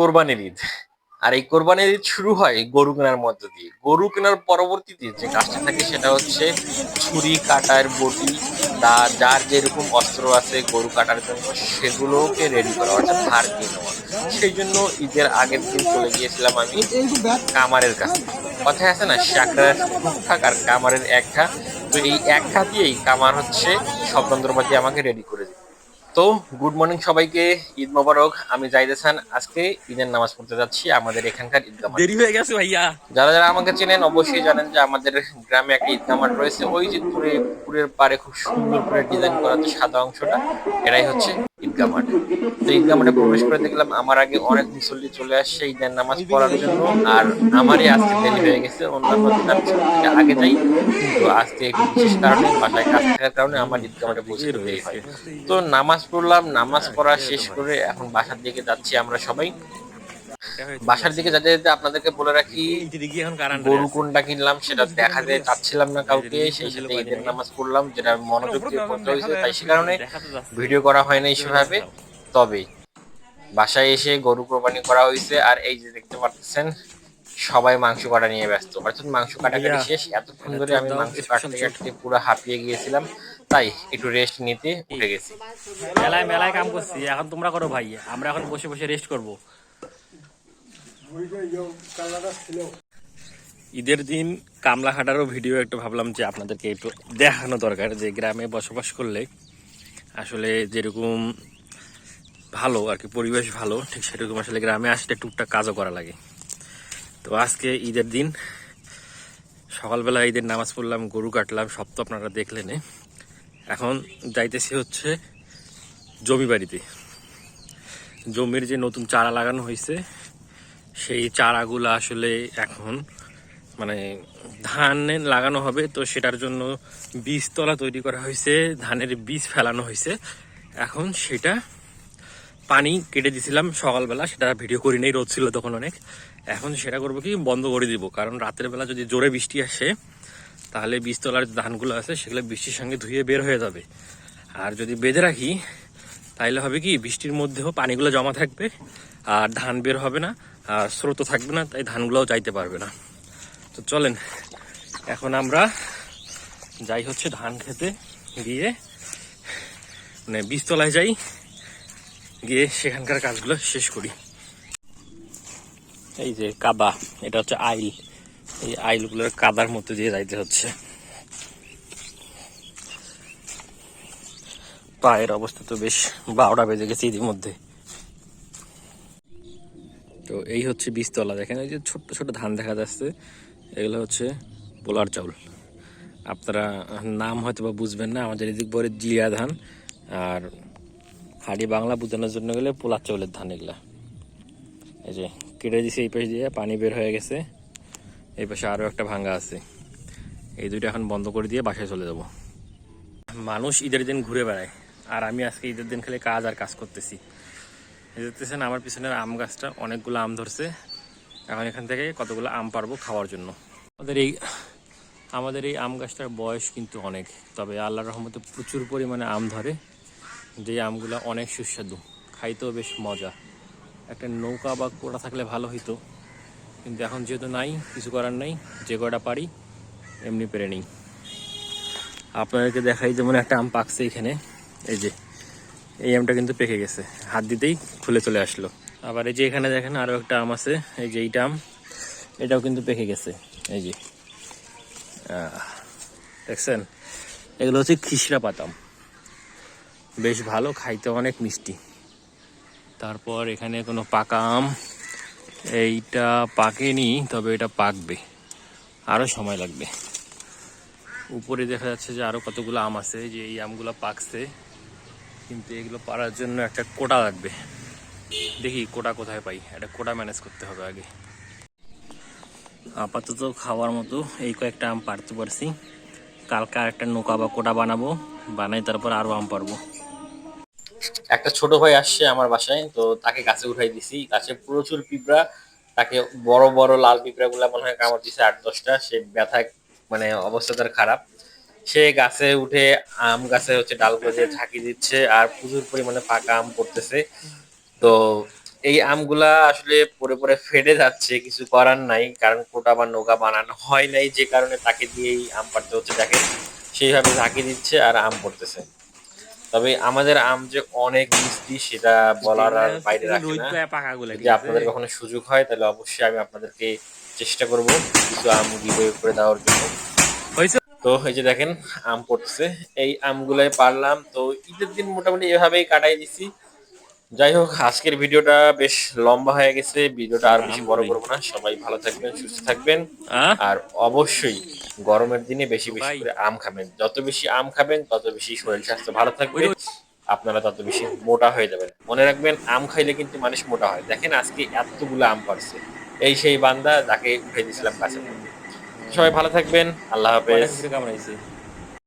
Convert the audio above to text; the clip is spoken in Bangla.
কোরবানির ঈদ। আর এই কোরবানির ঈদ শুরু হয় গরু কেনার মধ্য দিয়ে। গরু কেনার পরবর্তীতে যে কাজটা থাকে সেটা হচ্ছে ছুরি, কাটার বটি দা যার যেরকম অস্ত্র আছে গরু কাটার জন্য সেগুলোকে রেডি করা, অর্থাৎ ধার কিনে নেওয়া। সেই জন্য ঈদের আগের দিন চলে গিয়েছিলাম আমি কামারের কাছে। কথায় আছে না শাকরার থাক আর কামারের এক ঘা। তো এই এক ঘা দিয়েই কামার হচ্ছে সব যন্ত্রপাতি আমাকে রেডি করে দিবে তো গুড মর্নিং সবাইকে ঈদ মোবারক। আমি জাইদেসান আজকে ঈদের নামাজ পড়তে যাচ্ছি আমাদের এখানকার ঈদগাহ। দেরি হয়ে গেছে ভাইয়া। যারা যারা আমাকে চেনেন অবশ্যই জানেন যে আমাদের গ্রামে একটা ঈদগাহ মাঠ রয়েছে। ওই যে পুরে পুরের পারে খুব সুন্দর করে ডিজাইন করা সাদা অংশটা। এটাই হচ্ছে ঈদগাহ তো ঈদগাহ মাঠে প্রবেশ করে দেখলাম আমার আগে অনেক মুসল্লি চলে আসছে ঈদের নামাজ পড়ার জন্য, আর আমারই আজকে দেরি হয়ে গেছে, অন্যান্য আগে যাই। তো আজকে বিশেষ কারণে বাসায় কাজ থাকার কারণে আমার ঈদগাহ মাঠে পৌঁছতে হয় তো নামাজ পড়লাম, নামাজ পড়া শেষ করে এখন বাসার দিকে যাচ্ছি আমরা সবাই। বাসার দিকে যেতে যেতে আপনাদেরকে বলে রাখি গরু কোনটা কিনলাম সেটা দেখাতে চাচ্ছিলাম না কাউকে সেই সাথে ঈদের নামাজ পড়লাম যেটা মনোযোগ দিয়ে পড়তে হয়েছে তাই সে কারণে ভিডিও করা হয় নাই সেভাবে। তবে বাসায় এসে গরু কোরবানি করা হয়েছে আর এই যে দেখতে পাচ্ছেন সবাই মাংস কাটা নিয়ে ব্যস্ত। অর্থাৎ মাংস কাটাকাটি শেষ এতক্ষণ ধরে আমি মাংস কাটতে কাটতে পুরো হাঁপিয়ে গিয়েছিলাম তাই একটু রেস্ট নিতে উঠে গেছি। মেলায় মেলায় কাম করছি এখন তোমরা করো ভাই আমরা এখন বসে বসে রেস্ট করব। ঈদের দিন কামলা হাটারও ভিডিও একটু ভাবলাম যে আপনাদেরকে একটু দেখানো দরকার, যে গ্রামে বসবাস করলে আসলে যেরকম ভালো আর কি, পরিবেশ ভালো, ঠিক সেরকম আসলে গ্রামে আসলে টুকটাক কাজও করা লাগে। তো আজকে ঈদের দিন, সকালবেলা ঈদের নামাজ পড়লাম, গরু কাটলাম, সব তো আপনারা দেখলেন। এখন যাইতেছি হচ্ছে জমি বাড়িতে। জমির যে নতুন চারা লাগানো হয়েছে সেই চারাগুলো আসলে এখন মানে ধান লাগানো হবে, তো সেটার জন্য বীজতলা তৈরি করা হয়েছে, ধানের বীজ ফেলানো হয়েছে। এখন সেটা পানি কেটে দিছিলাম সকালবেলা, সেটা ভিডিও করি নেই, রোদ ছিল তখন অনেক। এখন সেটা করব কি, বন্ধ করে দিব, কারণ রাতের বেলা যদি জোরে বৃষ্টি আসে, তাহলে বীজতলার ধানগুলো আছে, সেগুলো বৃষ্টির সঙ্গে ধুয়ে বের হয়ে যাবে। আর যদি বেঁধে রাখি তাহলে হবে কি, বৃষ্টির মধ্যেও পানিগুলো জমা থাকবে, আর ধান বের হবে না। আর স্রোত থাকবে না, তাই ধানগুলোও যাইতে পারবে না। তো চলেন, এখন আমরা যাই হচ্ছে ধান খেতে, গিয়ে মানে বীজতলায় যাই, গিয়ে সেখানকার কাজগুলো শেষ করি। এই যে কাদা এটা হচ্ছে আইল। এই আইলগুলোর কাদার মধ্যে দিয়ে যাইতে হচ্ছে। পায়ের অবস্থা তো বেশ বারোটা বেজে গেছে ইতিমধ্যে। তো এই হচ্ছে বীজতলা। দেখেন এই যে ছোট্ট ছোট ধান দেখা যাচ্ছে, এগুলো হচ্ছে পোলার চাউল। আপনারা নাম হয়তো বা বুঝবেন না, আমাদের এদিক বলে জিয়া ধান, আর হাড়ি বাংলা বোঝানোর জন্য গেলে পোলার চাউলের ধান এগুলা। এই যে কেটে দিছে এই পাশে দিয়ে, পানি বের হয়ে গেছে, এই পাশে আরও একটা ভাঙ্গা আছে। এই দুইটা এখন বন্ধ করে দিয়ে বাসায় চলে যাব। মানুষ ঈদের দিন ঘুরে বেড়ায়, আর আমি আজকে ঈদের দিন খালি কাজ আর কাজ করতেছি। দেখতেছেন, আমার পিছনের আম গাছটা, অনেকগুলো আম ধরছে। এখন এখান থেকে কতগুলো আম পারব খাওয়ার জন্য। আমাদের এই আমাদের এই আম গাছটার বয়স কিন্তু অনেক, তবে আল্লাহ রহমতে প্রচুর পরিমাণে আম ধরে। যে আমগুলো অনেক সুস্বাদু, খাইতেও বেশ মজা। একটা নৌকা বা কোটা থাকলে ভালো হইতো, কিন্তু এখন যেহেতু নাই, কিছু করার নাই, যে কটা পারি, এমনি পেরে নিই। আপনাদেরকে দেখাই যেমন একটা আম পাকছে এখানে, এই যে। এই আমটা কিন্তু পেকে গেছে। হাত দিতেই খুলে চলে আসলো। আবার এই যে এখানে দেখেন আরও একটা আম আছে, এই যে এইটা আম, এটাও কিন্তু পেকে গেছে। এই যে দেখছেন? এগুলো হচ্ছে খিসরা পাতাম বেশ ভালো, খাইতে অনেক মিষ্টি। তারপর এখানে কোনো পাকা আম, এইটা পাকেনি, তবে এটা পাকবে। আরও সময় লাগবে। উপরে দেখা যাচ্ছে যে আরও কতগুলো আম আছে, যে এই আমগুলো পাকছে। কিন্তু এগুলো পারার জন্য একটা কোটা লাগবে। দেখি কোটা কোথায় পাই, একটা কোটা ম্যানেজ করতে হবে আগে। আপাতত খাওয়ার মতো এই কয়েকটা আম পারতে পারছি। কালকে আর একটা নৌকা বা কোটা বানাবো, বানাই তারপর আরও আম পারব একটা ছোট ভাই আসছে আমার বাসায়, তো তাকে গাছে উঠাই দিছি। গাছে প্রচুর পিঁপড়া, তাকে বড় বড় লাল পিঁপড়া গুলা মনে হয় কামড় দিছে আট দশটা। সে ব্যথায় মানে অবস্থা তার খারাপ। সে গাছে উঠে আম গাছে হচ্ছে ডাল গজে ঝাঁকি দিচ্ছে আর প্রচুর পরিমাণে পাকা আম পড়তেছে। তো এই আমগুলা আসলে পরে পরে ফেটে যাচ্ছে কিছু করার নাই কারণ কোটা বা নৌকা বানানো হয় নাই যে কারণে তাকে দিয়েই আম পাড়তে হচ্ছে দেখেন সেইভাবে ঝাঁকি দিচ্ছে আর আম পড়তেছে। তবে আমাদের আম যে অনেক মিষ্টি সেটা বলার আর বাইরে রাখে না। যদি আপনাদের কখনো সুযোগ হয় তাহলে অবশ্যই আমি আপনাদেরকে চেষ্টা করব কিছু আম গিভওয়ে করে দেওয়ার জন্য। তো এই যে দেখেন আম পড়তেছে। এই আমগুলাই পারলাম। তো ঈদের দিন মোটামুটি এভাবেই কাটাই দিছি। যাই হোক আজকের ভিডিওটা বেশ লম্বা হয়ে গেছে। ভিডিওটা আর বেশি বড় করব না। সবাই ভালো থাকবেন সুস্থ থাকবেন। আর অবশ্যই গরমের দিনে বেশি বেশি করে আম খাবেন। যত বেশি আম খাবেন তত বেশি শরীর স্বাস্থ্য ভালো থাকবে। আপনারা তত বেশি মোটা হয়ে যাবেন। মনে রাখবেন আম খাইলে কিন্তু মানুষ মোটা হয়। দেখেন আজকে এতগুলো আম পারছে। এই সেই বান্দা যাকে উঠে দিয়েছিলাম মধ্যে। সবাই ভালো থাকবেন আল্লাহ হাফেজ। কেমন হয়েছে